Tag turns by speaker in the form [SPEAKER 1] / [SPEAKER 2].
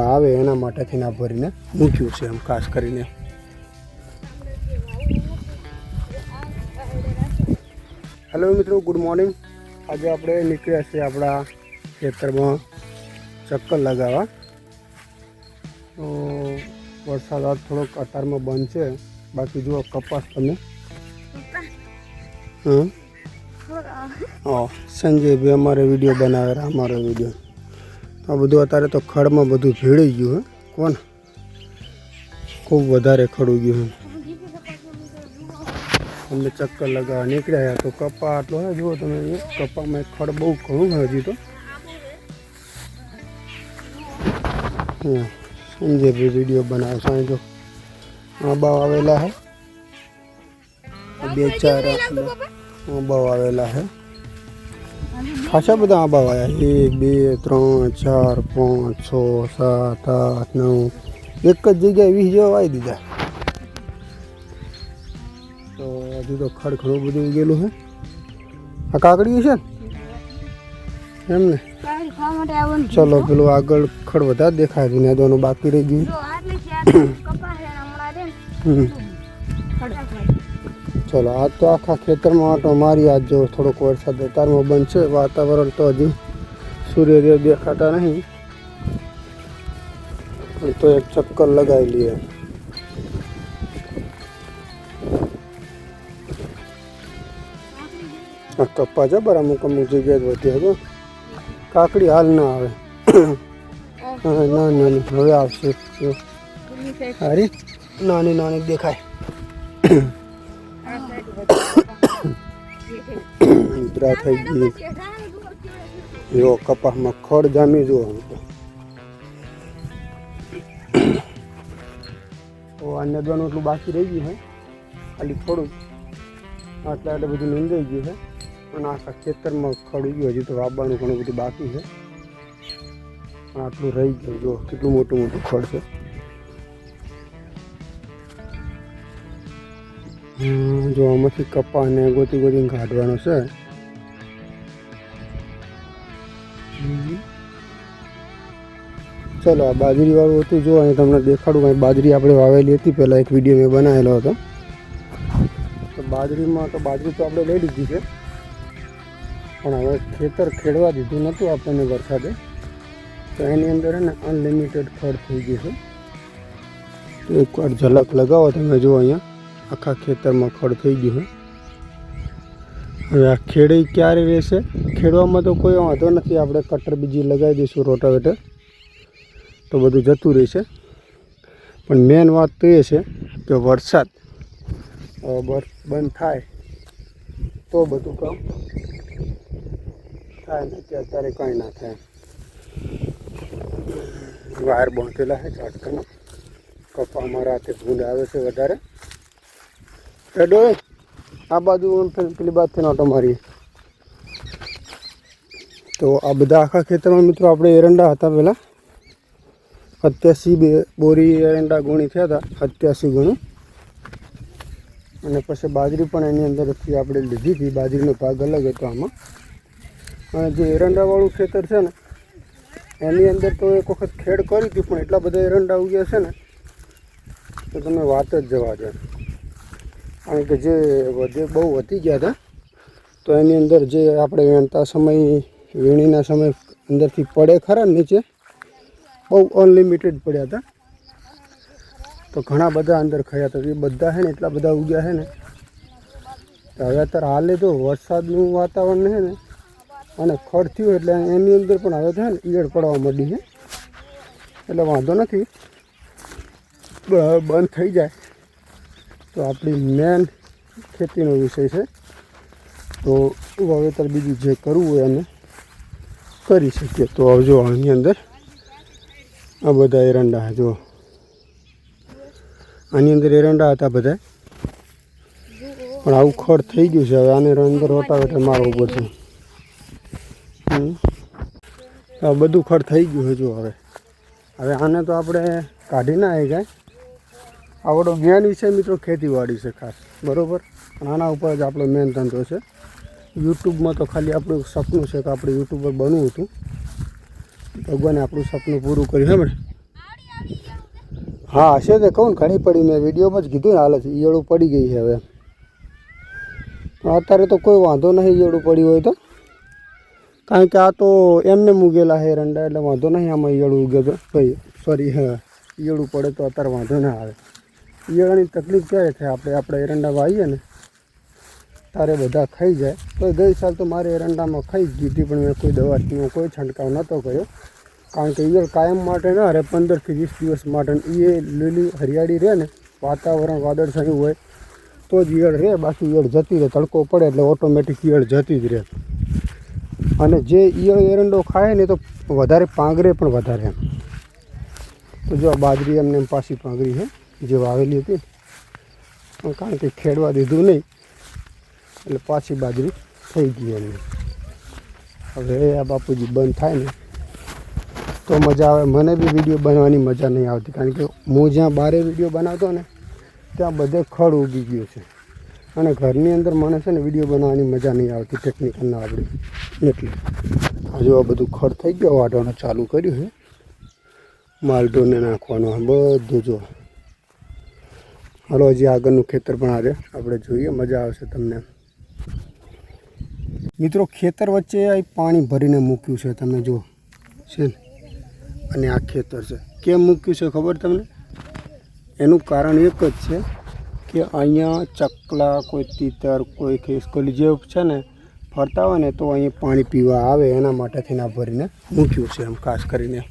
[SPEAKER 1] આવે એના માટેથી ના ભરીને મૂક્યું છે એમ ખાસ કરીને. હેલો મિત્રો ગુડ મોર્નિંગ આજે આપણે નીકળ્યા છીએ આપણા ખેતરમાં ચક્કર લગાવવા. વરસાદ આજ થોડોક અતારમાં બંધ છે. બાકી જુઓ કપાસ તમે હં હા સંજયભાઈ અમારે વીડિયો બનાવે છે, અમારો વીડિયો આ બધું અત્યારે તો ખડમાં બધું ભીડી ગયું હે કોણ ખૂબ વધારે ખડું ગયું હે અમને ચક્કર લગાવવા નીકળ્યા તો કપા આટલો હે જુઓ તમે અહીંયા કપામાં ખડ બહુ ઘણું છે હજી તો હા સંજયભાઈ વીડિયો બનાવે છે અહીં જો આંબા આવેલા હે બે ચાર આંબા આવેલા હે ખાસા બધા આંબા આવ્યા એક બે ત્રણ ચાર પાંચ છ સાત આઠ નવ એક જ જગ્યાએ વીસ જેવા વાવી દીધા તો હજુ તો ખડ ઘણું બધું ઉગેલું છે આ કાકડી છે ને એમ ને
[SPEAKER 2] કાળી ખાવા માટે આવવાનું
[SPEAKER 1] ચલો પેલું આગળ ખડ વધારે દેખાય છે ને દોનું બાકી રહી ગયું ચલો આજ તો આખા ખેતરમાં આટો મારી આજ જો થોડોક વરસાદ અત્યારમાં બંધ છે વાતાવરણ તો હજી સૂર્યદેવ દેખાતા નહીં. પણ તો એક ચક્કર લગાવી લઈએ. આ કપ્પા બરા અમુક અમુક જગ્યાએ વધી હતો કાકડી હાલ ના આવે. ના ના હવે આવશે. જો. નાની નાની દેખાય. ઉતરા થઈ ગઈ એવો કપાસમાં ખડ જામી જુઓ હું તો. આ નદવાનું એટલું બાકી રહી ગયું છે ખાલી થોડું આટલા એટલે બધું નીંદાઈ ગયું છે પણ આખા ખેતરમાં ખડ ગયું હજી તો વાવવાનું ઘણું બધું બાકી છે આટલું રહી ગયું. જો, કેટલું મોટું મોટું ખડ છે. જો આમાંથી કપાને ગોતી ગોતીને કાઢવાનો છે. ચલો, આ બાજરી વાળું હતું. જો, અહીં તમને દેખાડું કાંઈ બાજરી આપણે વાવેલી હતી. પહેલાં એક વીડિયો મેં બનાવેલો હતો. તો બાજરીમાં તો બાજરી તો આપણે લઈ લીધી છે. પણ હવે ખેતર ખેડવા દીધું નહોતું આપણને વરસાદે. તો એની અંદર ને અનલિમિટેડ ખર્ચ થઈ ગયું છે. એકવાર ઝલક લગાવો તમે, જો અહીંયા. આખા ખેતરમાં ખડ થઈ ગયું છે હવે આ ખેડી ક્યારે રહેશે? ખેડવામાં તો કોઈ વાંધો નથી. આપણે કટર બીજી લગાવી દઈશું રોટાવેટર. તો બધું જતું રહેશે. પણ મેન વાત તો એ છે કે વરસાદ અ, બરફ બંધ થાય તો બધું કામ થાય ને કે અત્યારે કાંઈ ના થાય. વાયર બાંધેલા છે ઝાટકાના કપામાં રાતે ભૂંડ આવે છે વધારે. એડો આ બાજુ પેલી બાજુથી ઓટો મારીએ. તો આ બધા આખા ખેતરમાં મિત્રો આપણે એરંડા હતા પહેલાં અત્યાસી બે બોરી એરંડા ગુણી થયા હતા અત્યાસી ગુણી. અને પછી બાજરી પણ એની અંદરથી આપણે લીધી હતી, બાજરીનો ભાગ અલગ હતો આમાં. અને જે એરંડાવાળું ખેતર છે ને, એની અંદર તો એક વખત ખેડ કરી હતી, પણ એટલા બધા એરંડા ઉગ્યા છે ને, તો તમે વાત જ જવા દો. કારણ કે જે વધે બહુ વધી ગયા હતા, તો એની અંદર જે આપણે વેણતા સમય, વીણીના સમય અંદરથી પડે ખરા નીચે? બહુ અનલિમિટેડ પડ્યા હતા. તો ઘણા બધા અંદર ખયા હતા. એ બધા છે ને, એટલા બધા ઉગ્યા છે ને હવે અત્યારે હાલે તો વરસાદનું વાતાવરણ છે ને, અને ખડ થયું એટલે એની અંદર પણ હવે છે ને ઈયળ પડવા માંડી છે એટલે વાંધો નથી. બંધ થઈ જાય. તો આપણી મેન ખેતીનો વિષય છે. તો વાવેતર બીજું જે કરવું હોય એને કરી શકીએ. તો હવે જો આની અંદર આ બધા એરંડા જો. આની અંદર એરંડા હતા બધા. પણ આવું ખડ થઈ ગયું છે. હવે આને અંદર રોટાવેટર મારવું પડશે. આ બધું ખડ થઈ ગયું હજુ હવે. હવે આને તો આપણે કાઢી ના આવી જાય આપણો મેન વિષય મિત્રો, ખેતીવાડી છે ખાસ. બરાબર? પણ આના ઉપર જ આપણો મેન ધંધો છે. યુટ્યુબમાં તો ખાલી આપણું સપનું છે કે આપણે યુટ્યુબર બનવું હતું. ભગવાને આપણું સપનું પૂરું કર્યું હમણે હા, હશે તે કહું ને, ઘણી પડી મેં વિડીયોમાં જ કીધું ને, હાલ જ ઈયળું પડી ગઈ છે હવે. અત્યારે તો કોઈ વાંધો નહીં ઈયળું પડ્યું હોય તો. કારણ કે આ તો એમને મૂકેલા છે રંડા, એટલે વાંધો નહીં આમાં ઈયળું ઉગે તો. ભાઈ સોરી ઈયળું પડે તો અત્યારે વાંધો ના આવે. ઈયળાની તકલીફ ક્યારે થાય? આપણે આપણે એરંડા વાવીએ ને, તારે બધા ખાઈ જાય. તો ગઈ સાલ તો મારે એરંડામાં ખાઈ જ ગઈ પણ મેં કોઈ દવાનો કોઈ છંટકાવ નહોતો કર્યો. કારણ કે ઈયળ કાયમ માટે ના રહે, પંદરથી વીસ દિવસ માટે. એ લીલી હરિયાળી રહે ને, વાતાવરણ વાદળછાયું હોય, તો જ ઈયળ રહે. બાકી ઈયળ જતી રહે. તડકો પડે એટલે ઓટોમેટિક ઈયળ જતી જ રહે. અને જે ઈયળ એરંડો ખાય ને તો વધારે પાંગરે પણ વધારે એમ. તો જો બાજરી એમને એમ પાછી પાંગરી છે. જે વાવેલી હતી કારણ કે ખેડવા દીધું નહીં, એટલે પાછી બાજરી થઈ ગઈ એની. હવે આ બાપુજી બંધ થાય ને, તો મજા આવે. મને બી વીડિયો બનાવવાની મજા નહીં આવતી, કારણ કે હું જ્યાં બારે વીડિયો બનાવતો ને, ત્યાં બધે ખડ ઉગી ગયું છે. અને ઘરની અંદર મને છે ને વીડિયો બનાવવાની મજા નહીં આવતી ટેકનિકલ ના આવડે. એટલે હજુ આ બધું ખડ થઈ ગયો વાટવાનું ચાલુ કર્યું છે. માલઢોને નાખવાનું બધું જો. હાલો, હજી આગળનું ખેતર પણ આજે આપણે જોઈએ. મજા આવશે તમને. મિત્રો, ખેતર વચ્ચે પાણી ભરીને મૂક્યું છે તમે જો છે ને? અને આ ખેતર છે. કેમ મૂક્યું છે ખબર તમને? એનું કારણ એક જ છે કે અહીંયા ચકલા, કોઈ તીતર, કોઈ ખિસકોલી જે છે ને, ફરતા હોય ને તો અહીંયા પાણી પીવા આવે એના માટે થઈને આ ભરીને મૂક્યું છે એમ, ખાસ કરીને.